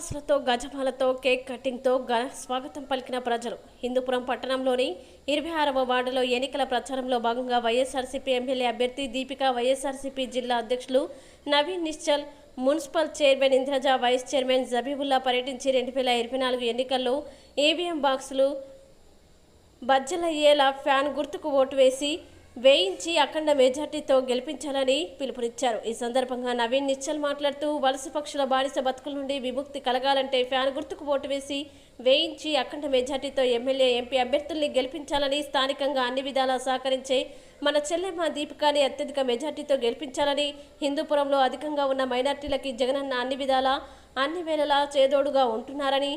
టపాసులతో గజమాలతో cake కటింగ్తో ఘన స్వాగతం పలికిన ప్రజలు. హిందూపురం పట్టణంలోని ఇరవై ఆరవ వార్డులో ఎన్నికల ప్రచారంలో భాగంగా వైఎస్ఆర్సీపీ ఎమ్మెల్యే అభ్యర్థి దీపిక వైఎస్ఆర్సీపీ జిల్లా అధ్యక్షులు Naveen Nischal municipal chairman Indraja vice chairman Jabibulla పర్యటించి రెండు వేల ఇరవై నాలుగు ఎన్నికల్లో ఈవీఎం బాక్సులు బజ్జలయ్యేలా ఫ్యాన్ గుర్తుకు ఓటు వేసి వేయించి అఖండ మెజార్టీతో గెలిపించాలని పిలుపునిచ్చారు. ఈ సందర్భంగా నవీన్ నిశ్చల్ మాట్లాడుతూ వలస పక్షుల బానిస బతుకుల నుండి విముక్తి కలగాలంటే ఫ్యాన్ గుర్తుకు ఓటు వేసి వేయించి అఖండ మెజార్టీతో ఎమ్మెల్యే ఎంపీ అభ్యర్థుల్ని గెలిపించాలని స్థానికంగా అన్ని విధాలా సహకరించే మన చెల్లెమ్మ దీపికాని అత్యధిక మెజార్టీతో గెలిపించాలని హిందూపురంలో అధికంగా ఉన్న మైనార్టీలకి జగనన్న అన్ని విధాలా అన్ని వేళలా చేదోడుగా ఉంటున్నారని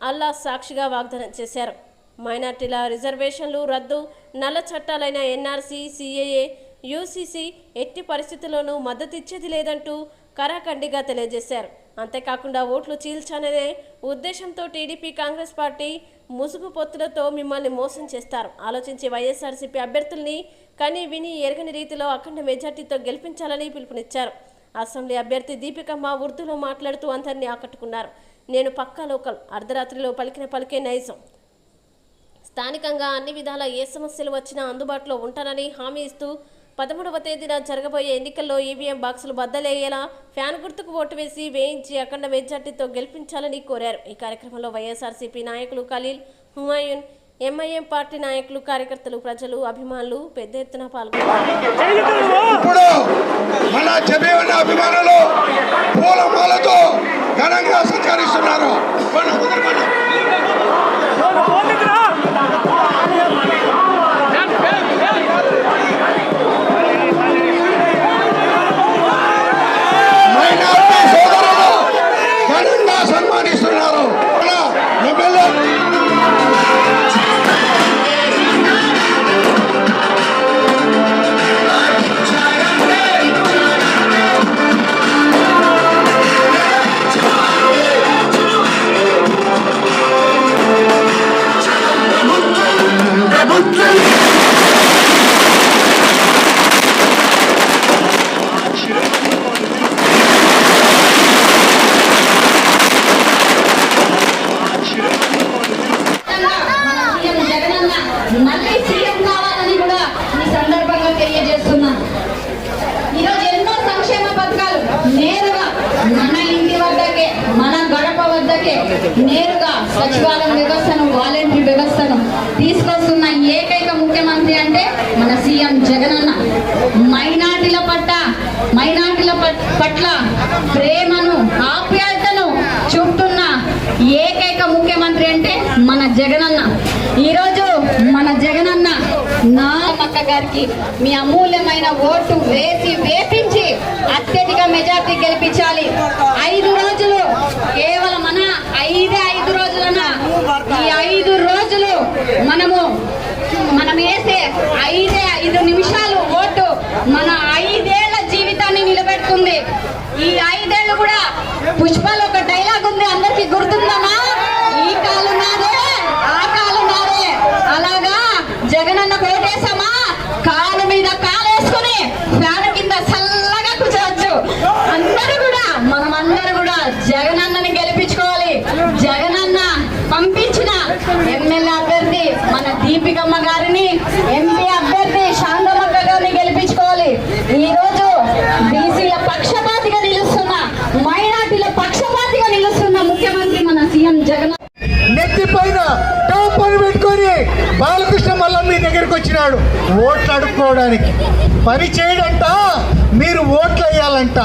అల్లా సాక్షిగా వాగ్దానం చేశారు. మైనార్టీల రిజర్వేషన్లు రద్దు నల్ల చట్టాలైన ఎన్ఆర్సీ సిఏఏ యూసీసీ ఎట్టి పరిస్థితుల్లోనూ మద్దతిచ్చేది లేదంటూ కరాఖండిగా తెలియజేశారు. అంతేకాకుండా ఓట్లు చీల్చనే ఉద్దేశంతో టీడీపీ కాంగ్రెస్ పార్టీ ముసుగు పొత్తులతో మిమ్మల్ని మోసం చేస్తారు. ఆలోచించి వైఎస్ఆర్సీపీ అభ్యర్థుల్ని కని విని ఎరగని రీతిలో అఖండ మెజార్టీతో గెలిపించాలని పిలుపునిచ్చారు. అసెంబ్లీ అభ్యర్థి దీపికమ్మ ఉర్దూలో మాట్లాడుతూ అందరినీ ఆకట్టుకున్నారు. నేను పక్కా లోకల్. అర్ధరాత్రిలో పలికిన పలికే నైజం. స్థానికంగా అన్ని విధాల ఏ సమస్యలు వచ్చినా అందుబాటులో ఉంటానని హామీ ఇస్తూ పదమూడవ తేదీన జరగబోయే ఎన్నికల్లో ఈవీఎం బాక్సులు బద్దలేయేలా ఫ్యాన్ గుర్తుకు ఓటు వేసి వేయించి అఖండ మెజార్టీతో గెలిపించాలని కోరారు. ఈ కార్యక్రమంలో వైఎస్ఆర్సీపీ నాయకులు ఖలీల్ హుమాయూన్ ఎంఐఎం పార్టీ నాయకులు కార్యకర్తలు ప్రజలు అభిమానులు పెద్ద ఎత్తున పాల్గొన్నారు. నేరుగా సచివాలయం వ్యవస్థను వాలంటరీ వ్యవస్థను తీసుకొస్తున్న ఏకైక ముఖ్యమంత్రి అంటే మన సీఎం జగనన్న. మైనార్టీల పట్ల మైనార్టీల పట్- పట్ల ప్రేమను ఆప్యాయతను చూపుతున్న ఏకైక ముఖ్యమంత్రి అంటే మన జగనన్న. ఈరోజు మన జగనన్న నా అక్క గారికి మీ అమూల్యమైన ఓటు వేసి వేపించి అత్యధిక మెజార్టీ గెలిపించాలి. ఐదు రోజులు కేవలం మన ఐదే ఐదు రోజులన ఈ ఐదు రోజులు మనము మనం వేసే ఐదే ఐదు నిమిషాలు ఓటు మన ఐదేళ్ళ జీవితాన్ని నిలబెడుతుంది. ఈ ఐదేళ్ళు కూడా పుష్పాలు ఒక డైలాగ్ ఉంది అందరికి గుర్తుందమ్మా ఈ కాలు నాదే ఆ కాలు నాదే అలాగా జగనన్న కోటేశామా కాలు మీద కాలేసుకుని ఫ్యాన్ కింద చల్లగా కూర్చోవచ్చు అందరూ కూడా మనం అందరూ కూడా జగనన్నని గెలిపించుకోవాలి జగనన్న పంపించిన ఎమ్మెల్యే అభ్యర్థి మన దీపికమ్మ గారిని ఎంపీ అభ్యర్థి శాంతమక్క గారిని గెలిపించుకోవాలి. ఈ రోజు బీసీల పక్షపాతిగా నిలుస్తున్న మైనార్టీల పక్షపాతిగా నిలుస్తున్న ముఖ్యమంత్రి మన సీఎం జగన్. నెత్తిపైన టాప్ అని పెట్టుకొని బాలకృష్ణ మళ్ళా మీ దగ్గరికి వచ్చినాడు. ఓట్లు అడుక్కోవడానికి. పని చేయడంట మీరు ఓట్లు వేయాలంట.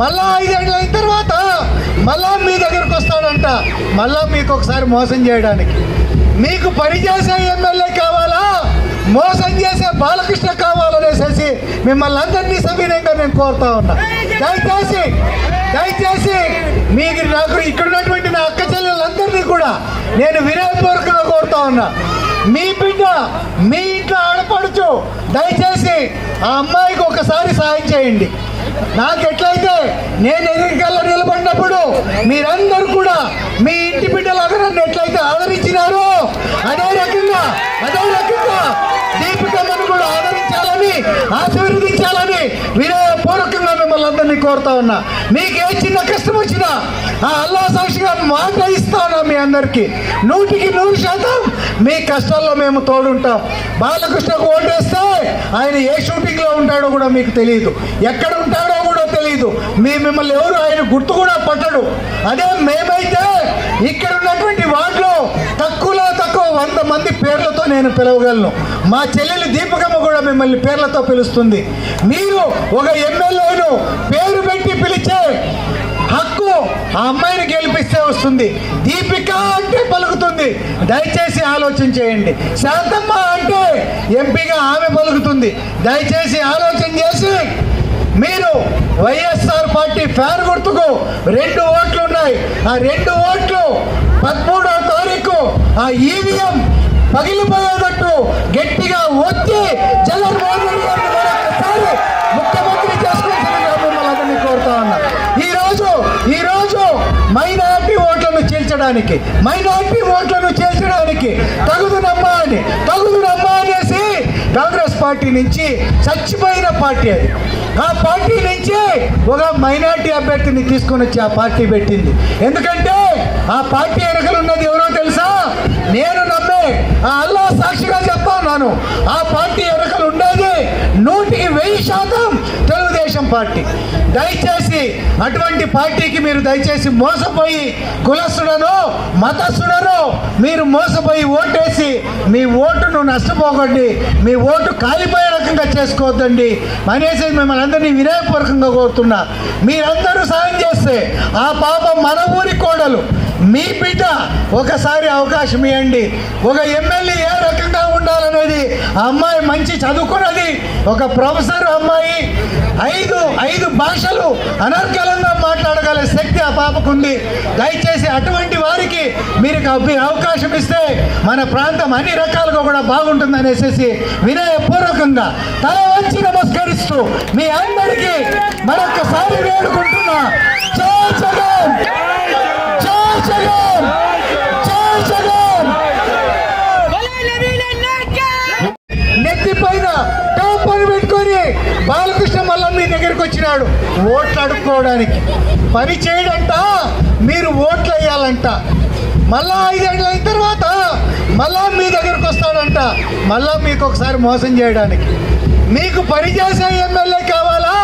మళ్ళా ఐదేళ్ళు అయిన తర్వాత మళ్ళా మీ దగ్గరకు వస్తాడంట. మళ్ళా మీకు ఒకసారి మోసం చేయడానికి. మీకు పని చేసే ఎమ్మెల్యే కావాలా? మోసం చేసే బాలకృష్ణ కావాలనేసేసి మిమ్మల్ని అందరినీ సవినయంగా నేను కోరుతా ఉన్నా. దయచేసి దయచేసి మీకు నాకు ఇక్కడ ఉన్నటువంటి నా అక్క చెల్లెలందరినీ కూడా నేను వినయపూర్వకంగా కోరుతా ఉన్నా. మీ బిడ్డ మీ ఇంట్లో ఆడపడుచు దయచేసి ఆ అమ్మాయికి ఒకసారి సాయం చేయండి. నాకు ఎట్లయితే నేను ఎదురుకల్లా నిలబడినప్పుడు మీరందరూ కూడా మీ ఇంటి బిడ్డలాగా నన్ను ఎట్లయితే ఆదరించినారో అదే రకంగా అదే రకంగా కూడా ఆదరించాలని ఆశీర్వదించాలని వినయపూర్వకంగా మిమ్మల్ని మిమ్మల్ని అందరినీ కోరుతా ఉన్నా. మీకు ఏ చిన్న కష్టం వచ్చినా ఆ అల్లా సాక్షిగా మాట ఇస్తా ఉన్నా మీ అందరికీ. నూటికి నూరు శాతం మీ కష్టాల్లో మేము తోడుంటాం. బాలకృష్ణకు ఓటేస్తే ఆయన ఏ షూటింగ్లో ఉంటాడో కూడా మీకు తెలియదు. ఎక్కడ ఉంటాడో కూడా తెలియదు. మీ మిమ్మల్ని ఎవరు ఆయన గుర్తు కూడా పట్టడు. అదే మేమైతే ఇక్కడ ఉన్నటువంటి వార్డులో కొంతమంది వంద మంది పేర్లతో నేను పిలవగలను. మా చెల్లెలు దీపకమ్మ కూడా మిమ్మల్ని పేర్లతో పిలుస్తుంది. మీరు ఒక ఎమ్మెల్యేను పేరు పెట్టి పిలిచే హక్కు ఆ అమ్మాయిని గెలిపిస్తే వస్తుంది. దీపిక అంటే పలుకుతుంది. దయచేసి ఆలోచన చేయండి. శాంతమ్మ అంటే ఎంపీగా ఆమె పలుకుతుంది. దయచేసి ఆలోచన చేసి మీరు వైఎస్ఆర్ పార్టీ ఫ్యాన్ గుర్తుకు రెండు ఓట్లు ఉన్నాయి. ఆ రెండు ఓట్లు పదమూడు ఆ ఈవీఎం పగిలిపోయేటట్టు గట్టిగా వచ్చి జగన్మోహన్ రెడ్డి ముఖ్యమంత్రి చేసుకోవాల్సిందిగా మిమ్మల్ని కోరుతా ఉన్నా. ఈ రోజు ఈ రోజు ఓట్లను చీల్చడానికి మైనార్టీ ఓట్లను చీల్చడానికి తగుదునమ్మా అని తగుదునమ్మా అనేసి కాంగ్రెస్ పార్టీ నుంచి చచ్చిపోయిన పార్టీ అది. ఆ పార్టీ నుంచి ఒక మైనారిటీ అభ్యర్థిని తీసుకొని వచ్చి ఆ పార్టీ పెట్టింది. ఎందుకంటే ఆ పార్టీ ఎన్నికలు ఉన్నది ఎవరో తెలుసా నేను నమ్మే ఆ అల్లా సాక్షిగా చెప్తాను ఆ పార్టీ ఎన్నికలు ఉండేది నూటికి వెయ్యి శాతం తెలుగుదేశం పార్టీ. దయచేసి అటువంటి పార్టీకి మీరు దయచేసి మోసపోయి కులస్తుడను మతస్థుడను మీరు మోసపోయి ఓటేసి మీ ఓటును నష్టపోకండి మీ ఓటు కాలిపోయే రకంగా చేసుకోవద్దండి అనేసి మిమ్మల్ని అందరినీ వినయపూర్వకంగా కోరుతున్నా. మీరందరూ సాయం చేస్తే ఆ పాప మన ఊరి కోడలు మీ బిడ్డ ఒకసారి అవకాశం ఇవ్వండి. ఒక ఎమ్మెల్యే ఏ రకంగా ఉండాలనేది ఆ అమ్మాయి మంచి చదువుకున్నది. ఒక ప్రొఫెసర్ అమ్మాయి. ఐదు ఐదు భాషలు అనర్గళంగా మాట్లాడగల శక్తి ఆ పాపకుంది దయచేసి అటువంటి వారికి మీరు అవకాశం ఇస్తే మన ప్రాంతం అన్ని రకాలుగా కూడా బాగుంటుంది అనేసి వినయపూర్వకంగా తల వంచి నమస్కరిస్తూ మీ అందరికీ మరొకసారి వేడుకుంటున్నా. జై జగన్! జై జగన్! చేసుకోవడానికి పని చేయడంట మీరు ఓట్లు వేయాలంట మళ్ళా ఐదేళ్ళు అయిన తర్వాత మళ్ళా మీ దగ్గరికి వస్తాడంట. మళ్ళా మీకు ఒకసారి మోసం చేయడానికి. మీకు పని చేసే ఎమ్మెల్యే కావాలా?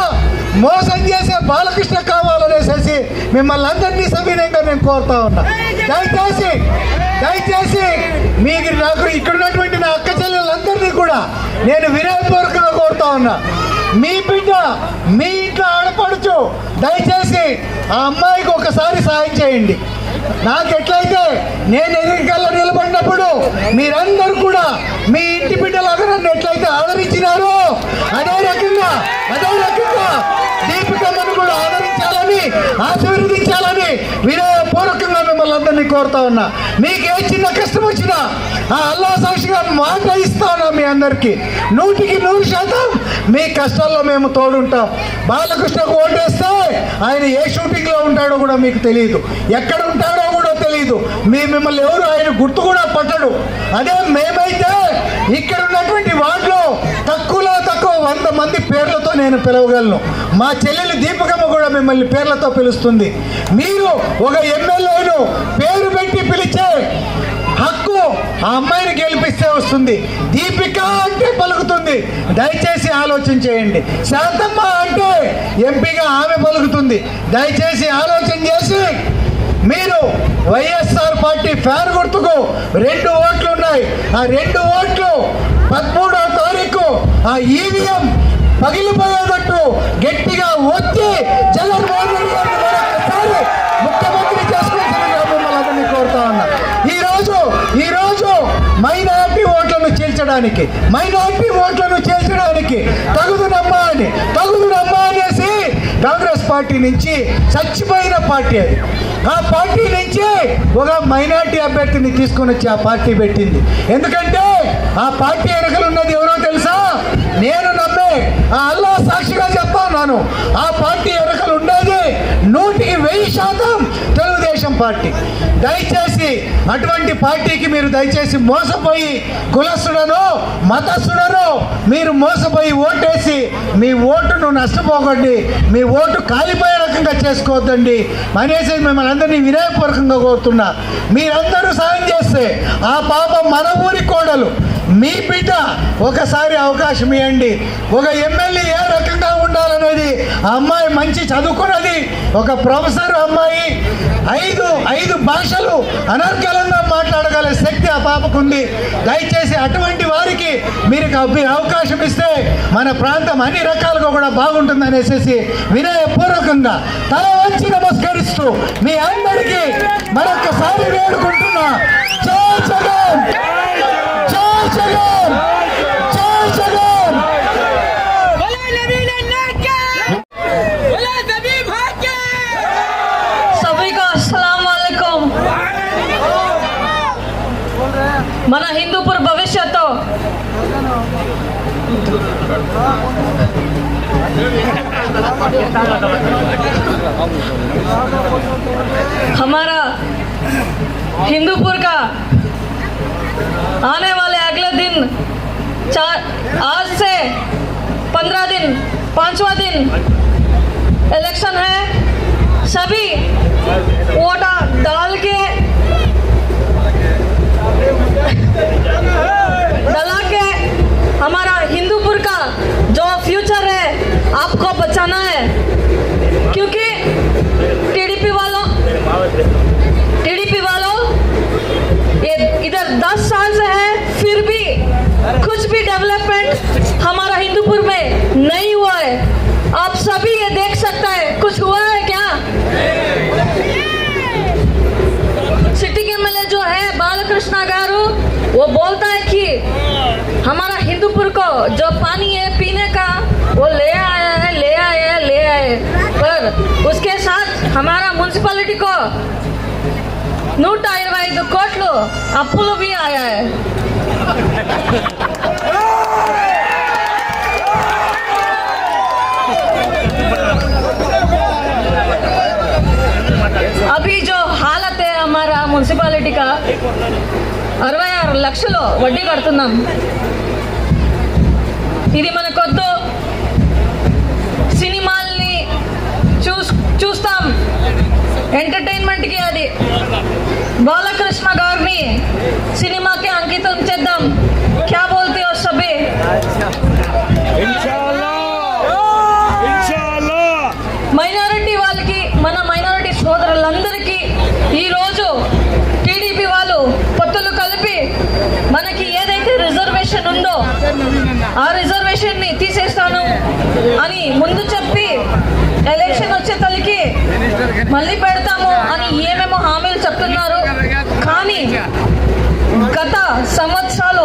మోసం చేసే బాలకృష్ణ కావాలనేసేసి మిమ్మల్ని అందరినీ సవినయంగా నేను కోరుతా ఉన్నా. దయచేసి దయచేసి మీకు నాకు ఇక్కడ ఉన్నటువంటి నా అక్క చెల్లెలందరినీ కూడా నేను వినయపూర్వకంగా కోరుతా ఉన్నా. మీ బిడ్డ మీ ఇంట్లో ఆడపడుచు దయచేసి ఆ అమ్మాయికి ఒకసారి సాయం చేయండి. నాకు ఎట్లయితే నేను ఎదురుకల్లా నిలబడినప్పుడు మీరందరూ కూడా మీ ఇంటి బిడ్డలు నన్ను ఎట్లయితే ఆదరించినారో అదే రకంగా అదే రకంగా ఆదరించాలని ఆశీర్వదించాలని వినయపూర్వకంగా మిమ్మల్ని అందరినీ కోరుతా ఉన్నా. మీకు ఏ చిన్న కష్టం వచ్చినా ఆ అల్లా సాక్షిగా మాట ఇస్తా ఉన్నా మీ అందరికీ. నూటికి నూరు శాతం మీ కష్టాల్లో మేము తోడుంటాం. బాలకృష్ణకు ఓటేస్తే ఆయన ఏ షూటింగ్లో ఉంటాడో కూడా మీకు తెలియదు. ఎక్కడ ఉంటాడో కూడా తెలియదు. మీ మిమ్మల్ని ఎవరు ఆయన గుర్తు కూడా పట్టడు. అదే మేమైతే ఇక్కడ ఉన్నటువంటి వార్డులో తక్కువ వంద మంది పేర్లతో నేను పిలవగలను. మా చెల్లెలు దీపకమ్మ కూడా మిమ్మల్ని పేర్లతో పిలుస్తుంది. మీరు ఒక ఎమ్మెల్యేను పేరు పెట్టి పిలిచే హక్కు ఆ అమ్మాయిని గెలిపిస్తే వస్తుంది. దీపిక అంటే పలుకుతుంది. దయచేసి ఆలోచన చేయండి. శాంతమ్మ అంటే ఎంపీగా ఆమె పలుకుతుంది. దయచేసి ఆలోచన చేసి మీరు వైఎస్ఆర్ పార్టీ ఫ్యాన్ గుర్తుకు రెండు ఓట్లు ఉన్నాయి. ఆ రెండు ఓట్లు పదమూడవ తారీఖు ఆ ఈవీఎం పగిలిపోయేటట్టు గట్టిగా వచ్చి జగన్మోహన్ రెడ్డి గారిని ముఖ్యమంత్రి చేసుకోవాల్సిందిగా మిమ్మల్ని కోరుతా ఉన్నా. ఈరోజు ఈరోజు మైనార్టీ ఓట్లను చీల్చడానికి మైనార్టీ ఓట్లను చేర్చడానికి తగుదునమ్మా అని తగుదునమ్మా అనేసి కాంగ్రెస్ పార్టీ నుంచి చచ్చిపోయిన పార్టీ అది. ఆ పార్టీ నుంచి ఒక మైనారిటీ అభ్యర్థిని తీసుకొని వచ్చి ఆ పార్టీ పెట్టింది. ఎందుకంటే ఆ పార్టీ ఎన్నికలు ఉన్నది ఎవరో తెలుసా? నేను నమ్మే ఆ అల్లా సాక్షిగా చెప్తాను ఆ పార్టీ ఎన్నికలు ఉండేది నూటికి వెయ్యి శాతం పార్టీ. దయచేసి అటువంటి పార్టీకి మీరు దయచేసి మోసపోయి కులస్తుడను మతస్థుడను మీరు మోసపోయి ఓటేసి మీ ఓటును నష్టపోకండి మీ ఓటు కాలిపోయే రకంగా చేసుకోవద్దండి అనేసి మిమ్మల్ని అందరినీ వినయపూర్వకంగా కోరుతున్నా. మీరందరూ సాయం చేస్తే ఆ పాపం మన ఊరి కోడలు మీ బిడ్డ ఒకసారి అవకాశం ఇవ్వండి. ఒక ఎమ్మెల్యే ఏ రకంగా ఉండాలనేది ఆ అమ్మాయి మంచి చదువుకున్నది. ఒక ప్రొఫెసర్ అమ్మాయి. ఐదు ఐదు భాషలు అనర్గలంగా మాట్లాడగల శక్తి ఆ పాపకు ఉంది దయచేసి అటువంటి వారికి మీరు అవకాశం ఇస్తే మన ప్రాంతం అన్ని రకాలుగా కూడా బాగుంటుంది అనేసి వినయపూర్వకంగా తల వంచి నమస్కరిస్తూ మీ అందరికీ మరొకసారి వేడుకుంటున్నా. జై జగన్! జై జగన్! हमारा हिंदूपुर का आने वाले अगले दिन चार, आज से पंद्रह दिन, पांचवा दिन इलेक्शन है। सभी वोटा डाल के डला के हमारा हिंदूपुर का जो फ्यूचर है आपको बचाना है। నూట ఇరవై ఐదు కోట్లు అప్పులు అభిజో హాలతే హాలత్ హమారా మున్సిపాలిటీగా అరవై ఆరు లక్షలు వడ్డీ కడుతున్నాం. ఇది మన ఎంటర్టైన్మెంట్కి అది. బాలకృష్ణ గారిని సినిమాకి అంకితం చేద్దాం. క్యా బోల్తే హో సభే? మైనారిటీ వాళ్ళకి మన మైనారిటీ సోదరులందరికీ ఈరోజు టీడీపీ వాళ్ళు పొత్తులు కలిపి మనకి ఏదైతే రిజర్వేషన్ ఉందో ఆ రిజర్వేషన్ని తీసేస్తాను అని ముందు చెప్పి ఎలక్షన్ వచ్చే తల్లికి మళ్ళీ పెడతాము అని ఏమేమో హామీలు చెప్తున్నారు. కానీ గత సంవత్సరాలు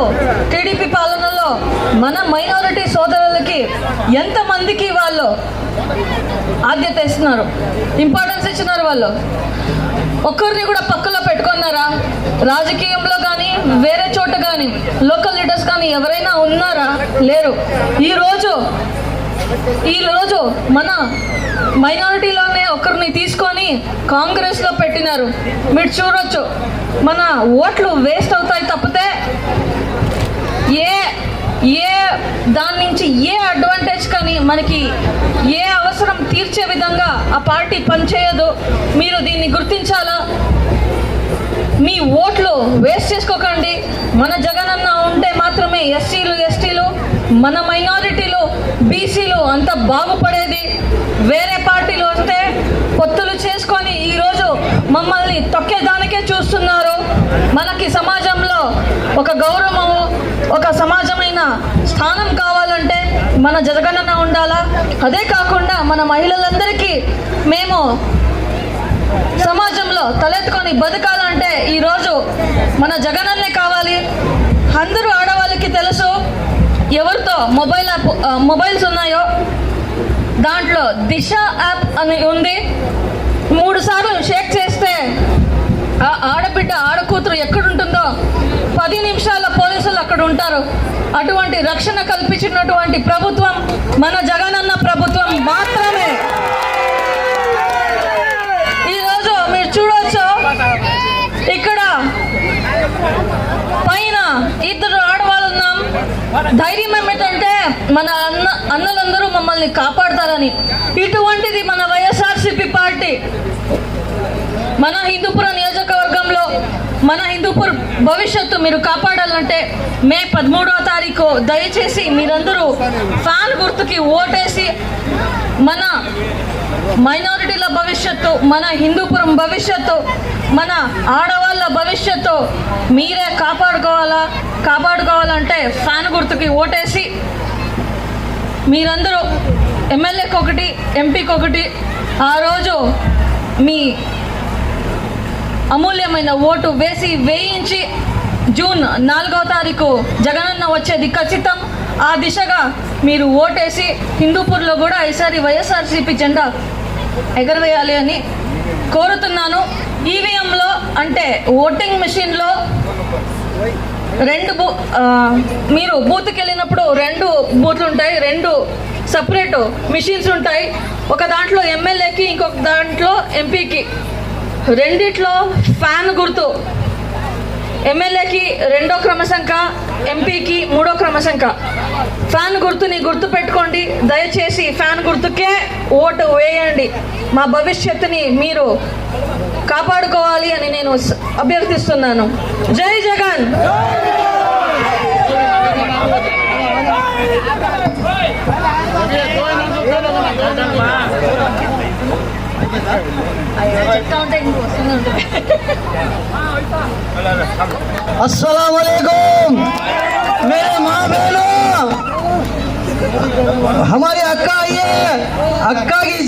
టీడీపీ పాలనలో మన మైనారిటీ సోదరులకి ఎంతమందికి వాళ్ళు ఆద్యత ఇస్తున్నారు? ఇంపార్టెన్స్ ఇచ్చినారు వాళ్ళు. ఒక్కరిని కూడా పక్కలో పెట్టుకున్నారా? రాజకీయంలో కానీ వేరే చోట కానీ లోకల్ లీడర్స్ కానీ ఎవరైనా ఉన్నారా? లేరు. ఈరోజు ఈ రోజు మన మైనారిటీలోనే ఒకరిని తీసుకొని కాంగ్రెస్లో పెట్టినారు. మీరు చూడొచ్చు. మన ఓట్లు వేస్ట్ అవుతాయి తప్పితే ఏ ఏ దాని నుంచి ఏ అడ్వాంటేజ్ కానీ మనకి ఏ అవసరం తీర్చే విధంగా ఆ పార్టీ పనిచేయదు. మీరు దీన్ని గుర్తించాలా? మీ ఓట్లు వేస్ట్ చేసుకోకండి. మన జగనన్న ఉంటే మాత్రమే ఎస్సీలు ఎస్టీలు మన మైనారిటీలు అంత బాగుపడేది. వేరే పార్టీలు వస్తే పొత్తులు చేసుకొని ఈరోజు మమ్మల్ని తొక్కేదానికే చూస్తున్నారు. మనకి సమాజంలో ఒక గౌరవము ఒక సమాజమైన స్థానం కావాలంటే మన జగనన్న ఉండాలా? అదే కాకుండా మన మహిళలందరికీ మేము సమాజంలో తలెత్తుకొని బతకాలంటే ఈరోజు మన జగనన్నే కావాలి. అందరూ ఆడవాళ్ళకి తెలుసు ఎవరితో మొబైల్ యాప్ మొబైల్స్ ఉన్నాయో దాంట్లో దిశ యాప్ అని ఉంది. మూడు సార్లు షేక్ చేస్తే ఆ ఆడబిడ్డ ఆడకూతురు ఎక్కడుంటుందో పది నిమిషాల పోలీసులు అక్కడ ఉంటారు. అటువంటి రక్షణ కల్పించినటువంటి ప్రభుత్వం మన జగనన్న ప్రభుత్వం మాత్రమే. ఈరోజు మీరు చూడవచ్చు ఇక్కడ పైన ఇద్దరు ధైర్యం ఏమిటంటే మన అన్న అన్నలందరూ మమ్మల్ని కాపాడతారని. ఇటువంటిది మన వైఎస్ఆర్సీపీ పార్టీ. మన హిందూపుర నియోజకవర్గంలో మన హిందూపూర్ భవిష్యత్తు మీరు కాపాడాలంటే మే పదమూడవ తారీఖు దయచేసి మీరందరూ ఫ్యాన్ గుర్తుకి ఓటేసి మన మైనారిటీల భవిష్యత్తు మన హిందూపురం భవిష్యత్తు మన ఆడవాళ్ళ భవిష్యత్తు మీరే కాపాడుకోవాలా? కాపాడుకోవాలంటే ఫ్యాన్ గుర్తుకి ఓటేసి మీరందరూ ఎమ్మెల్యేకి ఒకటి ఎంపీకి ఒకటి ఆ రోజు మీ అమూల్యమైన ఓటు వేసి వేయించి జూన్ నాలుగవ తారీఖు జగనన్న వచ్చేది ఖచ్చితం. ఆ దిశగా మీరు ఓటేసి హిందూపూర్లో కూడా ఈసారి వైఎస్ఆర్సీపీ జెండా ఎగరవేయాలి అని కోరుతున్నాను. ఈవీఎంలో అంటే ఓటింగ్ మిషన్లో రెండు బూ మీరు బూత్కి వెళ్ళినప్పుడు రెండు బూత్లు ఉంటాయి రెండు సపరేట్ మిషన్స్ ఉంటాయి ఒక దాంట్లో ఎమ్మెల్యేకి ఇంకొక దాంట్లో ఎంపీకి రెండిట్లో ఫ్యాన్ గుర్తు. ఎమ్మెల్యేకి రెండో క్రమశంక ఎంపీకి మూడో క్రమశంక. ఫ్యాన్ గుర్తుని గుర్తు పెట్టుకోండి దయచేసి ఫ్యాన్ గుర్తుకే ఓటు వేయండి. మా భవిష్యత్తుని మీరు కాపాడుకోవాలి అని నేను అభ్యర్థిస్తున్నాను. జై జగన్! मेरे माँ बहनों। हमारे अक्का आई अक्का की